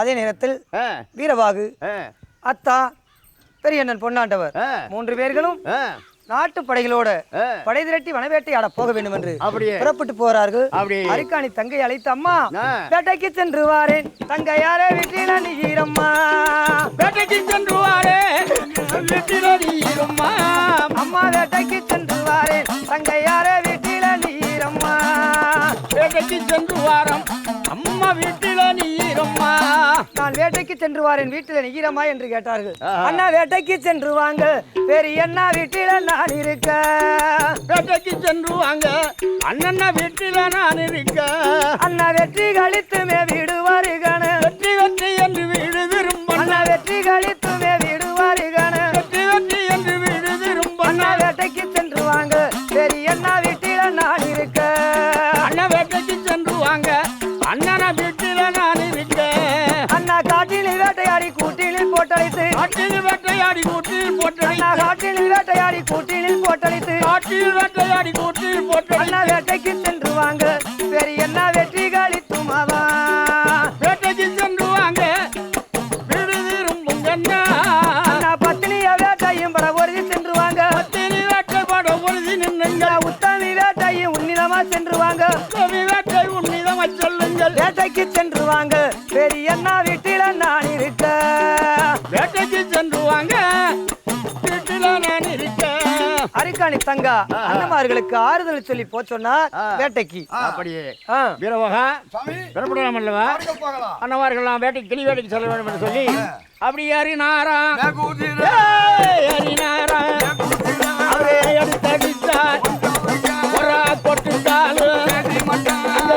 அதே நேரத்தில் வீரபாகு அத்தா பெரியண்ணன் பொன்னாண்டவர். மூன்று பேர்களும் நாட்டு படைகளோட. படை திரட்டி வனவேட்டையாட போக வேண்டும் என்று. புறப்பட்டு போறார்கள். அரிக்காணி தங்கை அழைத்து அம்மா. வேட்டைக்கு சென்று வாரேன் தங்கையாரே வீட்டில் நீரம்மா வேட்டைக்கு சென்று வாரே வீட்டில் நீரும்மா. அம்மா வேட்டைக்கு சென்று வாரேன் தங்கையாரே வேட்டைக்கு சென்று வாரம் அம்மா வீட்டில் நீரும்மா. நான் வேட்டைக்கு சென்று வாரேன் வீட்டில் நீரம்மா என்று கேட்டார்கள். அண்ணா வேட்டைக்கு சென்று வாங்க. பெரிய அண்ணா வீட்டில் நான் இருக்க? வேட்டைக்கு சென்று வாங்க. அண்ணன்னா வீட்டில் நான் இருக்க. அண்ணா வெற்றி கழித்துமே வீடு வருகன வெற்றி வெற்றி என்று வீடு திரும்ப அண்ணா வெற்றி கழித்துமே காட்டில் வேட்டையாடி கூட்டில் போட்டடி அண்ணா காட்டில் வேட்டையாடி கூட்டிலில் போட்டழைத்து காட்டில் வேட்டையாடி கூட்டில் அண்ணா வேட்டைக்கு சென்று வாங்க. பெரிய அண்ணா வெற்றி கழித்துமாவா? வேட்டைக்கு சென்று வாங்க. வீடு திரும்புங்க அண்ணா அண்ணா பத்தினிய வேட்டையும் பட ஒருதி சென்று வாங்க. பத்தினி வேட்டை பாட உறுதி நின்னுங்க உத்தமி வேட்டையும் உன்னிதமா சென்று வாங்க. கவி வேட்டை உன்னிதமா சொல்லுங்கள். வேட்டைக்கு சென்று வாங்க. பெரிய அண்ணா வீட்டில் அரிக்காணி தங்கா அண்ணமார்களுக்கு ஆறுதல் சொல்லி போச்சொன்னார் வேட்டைக்கு. அப்படியே. வீரவகா பெறப்படலாம் அல்லவா? வேட்டைக்கு கிளி வேட்டைக்கு செல்ல வேண்டும் என்று சொல்லி அப்படி அறினாரா? மேகூதிர அறினாரா? அவரே எடுத்தடித்தார் கொட்டுத்தாள் அந்த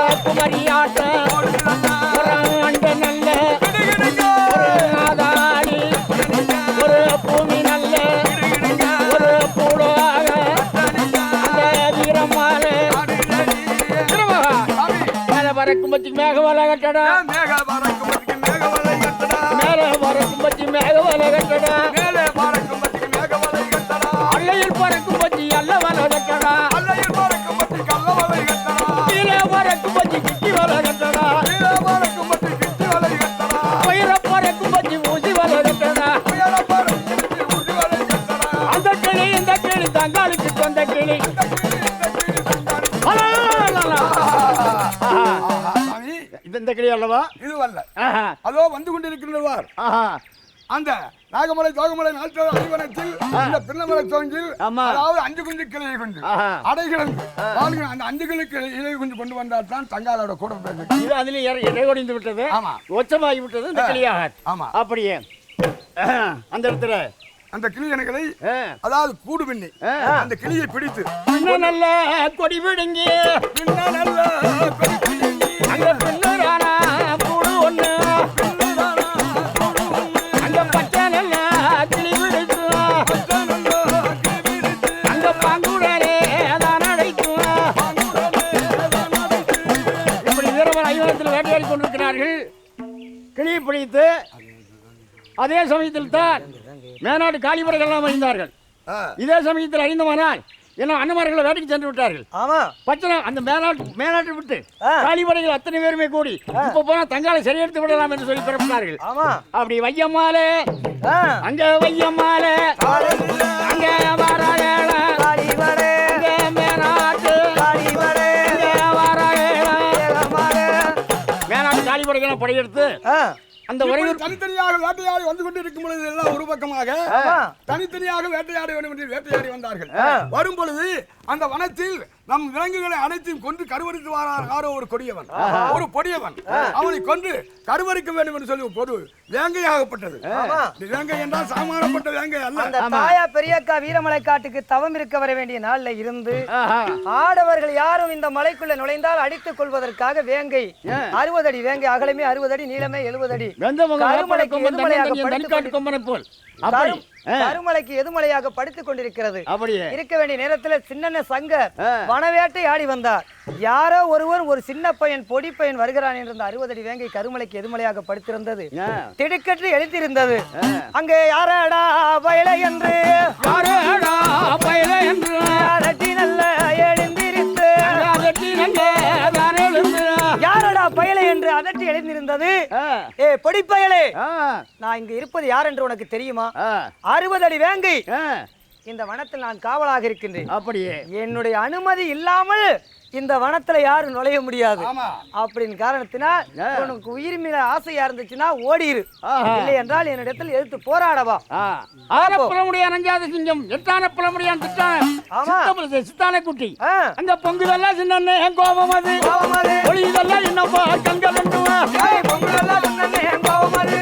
கட்டடா. மேக கட்டடா? மேல பறக்கும் பத்தி மேகவல கட்டடா. மேலே பறக்கும்பத்துக்கு மேகவலை கட்டடா. அல்லையில் பறக்கும் பத்தி அல்ல வல கட்டடா அல்லையில் கட்டடா. கீழே பறக்கும் பத்தி கிட்டி வல கட்டடா. கீழே பறக்கும்பத்துக்கு கிட்டி வலை கட்டடா. உயிர பறக்கும் பத்தி ஊசி வல கட்டடா. உயர பறக்கும்பத்துக்கு உடி வலை கட்டடா. அந்த கிளி இந்த கிளி தங்காளுக்கு சொந்த கிளி. இது இந்த கிளி அல்லவா இதுவல்ல அதோ வந்து கொண்டிருக்கின்றவார். அந்த நாகமலை தோகமலை நாட்டு அறிவனத்தில் இந்த பின்னமலை தோங்கில். அதாவது அஞ்சு குஞ்சு கிளையை கொண்டு. அடைகிழந்து அந்த அஞ்சு கிளை இலை குஞ்சு கொண்டு வந்தால் தான் தங்காலோட கூட இது அதில் இடைவடிந்து விட்டது. ஆமா. உச்சமாகி விட்டது இந்த கிளியாக ஆமா. அப்படியே. அந்த இடத்துல. அந்த கிளி இனங்களை ஆ. அதாவது கூடு பின்னி. அந்த கிளியை பிடித்து நல்ல கொடி விடுங்கி. நல்ல கொடி அதே சமயத்தில் தான் மேநாடு காளிபர்கள் எல்லாம் அறிந்தார்கள். இதே சமயத்தில் அறிந்தவனால் என்ன அண்ணமார்களை வேட்டைக்கு சென்று விட்டார்கள். ஆமா. பச்சனை அந்த மேலாட்டு மேலாட்டை விட்டு ஆ. காளிபடைகள் அத்தனை பேருமே கூடி இப்ப போனா தங்காலை சரியெடுத்து விடலாம் என்று சொல்லி பிறப்பினார்கள். ஆமா. அப்படி வையம்மாலே. அங்க வையம்மாலே அங்க மேனாட்டு காளிவரே, அங்க வாராயேள. ஏகமாரே. மேனாட்டு காளிபடைகளை படையெடுத்து. அந்த உறையூர் தனித்தனியாக வேட்டையாடி வந்து கொண்டிருக்கும் பொழுது எல்லாம் ஒரு பக்கமாக. தனித்தனியாக வேட்டையாடி வேண்டும் என்று வேட்டையாடி வந்தார்கள் வரும் பொழுது அந்த வனத்தில் நம் விலங்குகளை அனைத்தையும் கொன்று கருவறித்து வாரார் யாரோ ஒரு கொடியவன். ஒரு பொடியவன். அவனை கொன்று கருவறிக்க வேண்டும் என்று சொல்லி ஒரு வேங்கையாகப்பட்டது வேங்கை என்றால் சாமானப்பட்ட வேங்கை அல்ல. அந்த தாயா பெரியக்கா வீரமலை காட்டுக்கு தவம் இருக்க வர வேண்டிய நாள்ல இருந்து. ஆடவர்கள் யாரும் இந்த மலைக்குள்ள நுழைந்தால் அடித்துக் கொள்வதற்காக வேங்கை அறுபது அடி வேங்கை அகலமே அறுபது அடி நீளமே எழுபது அடி. கருமலைக்கு கொம்பனை போல். அப்படி. கரும்- கருமலைக்கு எதுமலையாக படுத்துக் கொண்டிருக்கிறது. அப்படியே. இருக்க வேண்டிய நேரத்துல சின்ன சங்கர். வனவேட்டை ஆடி வந்தார். யாரோ ஒருவர் ஒரு சின்ன பையன் பொடி பையன் வருகிறான் என்று அந்த அறுபது அடி வேங்கை கருமலைக்கு எதுமலையாக படுத்திருந்தது. திடுக்கற்று எழுத்திருந்தது. அங்கே யாரடா வயலை என்று? யாரேடா பயல வந்தது. ஏ பொடிப்பயலே. நான் இங்கு இருப்பது யார் என்று உனக்கு தெரியுமா? அறுபது அடி வேங்கை. இந்த வனத்தில் நான் காவலாக இருக்கின்றேன் அப்படியே என்னுடைய அனுமதி இல்லாமல் இந்த வனத்துல யாரும் நுழைய முடியாது அப்படின்னு காரணத்தினால். உனக்கு உயிர் மேல ஆசையா இருந்துச்சுன்னா ஓடிரு. இல்லை என்றால் என்னிடத்தில் எதிர்த்து போராடவா ஆ, ஆரப்புலமுடைய அனஞ்சாத சிங்கம் எட்டான ஆமா. சித்தபுரத்து சித்தான குட்டி. அங்க பொங்குதெல்லாம் சின்ன என் கோபம் அது. ஒளியுதெல்லாம் இன்னப்பா கண்கள் உண்டுவா ஏய், பொங்கலெல்லாம் சொன்னேனே, கோபம் அது.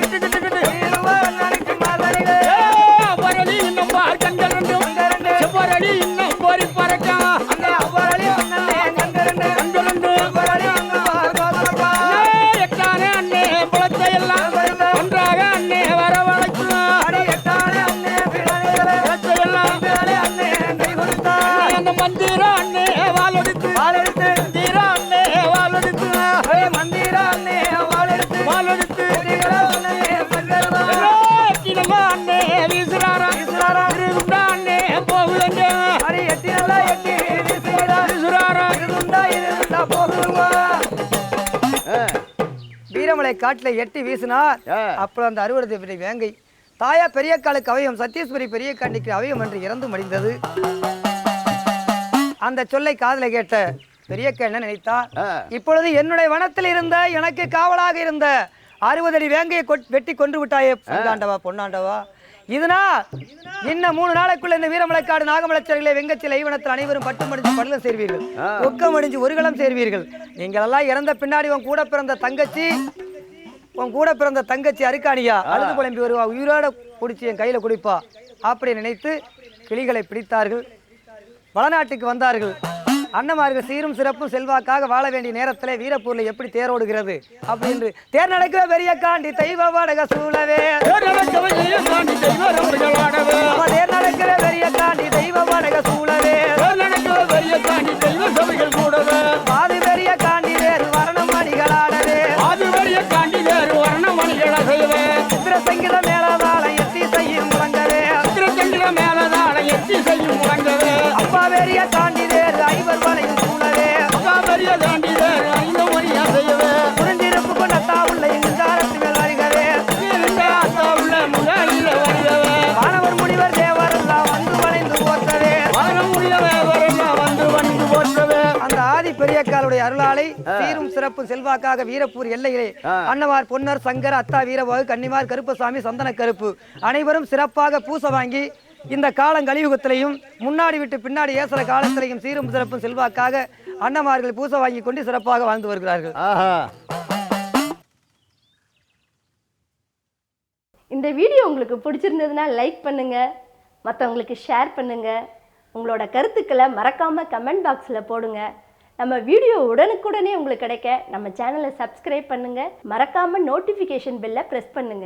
வீரமலை காட்டுல எட்டி வீசினார். அப்புறம் அந்த அறுவடை விடை வேங்கை. தாயா பெரிய காலுக்கு அவயம் சத்தீஸ்வரி பெரிய காண்டிக்கு அவயம் என்று இறந்து மடிந்தது அந்த சொல்லை காதல கேட்ட பெரியக்கா என்ன நினைத்தார். இப்பொழுது என்னுடைய வனத்தில் இருந்த எனக்கு காவலாக இருந்த அறுபது அடி வேங்கையை வெட்டி கொன்று விட்டாயே பொன்னாண்டவா பொன்னாண்டவா? இதனால் இன்னும் மூணு நாளைக்குள்ள இந்த வீரமலைக்காடு நாகமலைச்சரிகளை வெங்கச்சில் ஐவனத்தில் அனைவரும் பட்டு மடிஞ்சு படலம் சேர்வீர்கள். ஒக்கம் அடிஞ்சு ஒரு களம் சேர்வீர்கள். நீங்கள் எல்லாம் இறந்த பின்னாடி உன் கூட பிறந்த தங்கச்சி உன் கூட பிறந்த தங்கச்சி அருக்காணியா? அழுது புலம்பி வருவா. உயிரோட பிடிச்சி என் கையில குடிப்பா. அப்படி நினைத்து கிளிகளை பிடித்தார்கள். வளநாட்டுக்கு வந்தார்கள். அண்ணமார்கள் சீரும் சிறப்பும் செல்வாக்காக வாழ வேண்டிய நேரத்தில் வீரப்பூர்ல எப்படி தேரோடுகிறது? அப்படின்னு தேர் நடக்கிற பெரிய காண்டி தெய்வ வாடக சூழவே. தேர் நடக்கிற பெரிய காண்டி தெய்வ வாடக. சூழவே. பாதி சித்திர சிறப்பு செல்வாக்காக வீரப்பூர் எல்லையிலே. அன்னவார் பொன்னர் சங்கர் அத்தா வீரபாகு கன்னிமார் கருப்பசாமி சந்தன கருப்பு. அனைவரும் சிறப்பாக பூச வாங்கி இந்த காலம் கலியுகத்திலையும் முன்னாடி விட்டு பின்னாடி ஏசுற காலத்திலையும் சீரும் சிறப்பும் செல்வாக்காக அன்னமார்கள் பூச வாங்கி கொண்டு சிறப்பாக வாழ்ந்து வருகிறார்கள். இந்த வீடியோ உங்களுக்கு பிடிச்சிருந்ததுன்னா லைக் பண்ணுங்க மற்றவங்களுக்கு ஷேர் பண்ணுங்க உங்களோட கருத்துக்களை மறக்காம கமெண்ட் பாக்ஸில் போடுங்க. நம்ம வீடியோ உடனுக்குடனே உங்களுக்கு கிடைக்க நம்ம சேனலை சப்ஸ்கிரைப் பண்ணுங்கள் மறக்காமல் நோட்டிஃபிகேஷன் பெல்லை ப்ரெஸ் பண்ணுங்கள்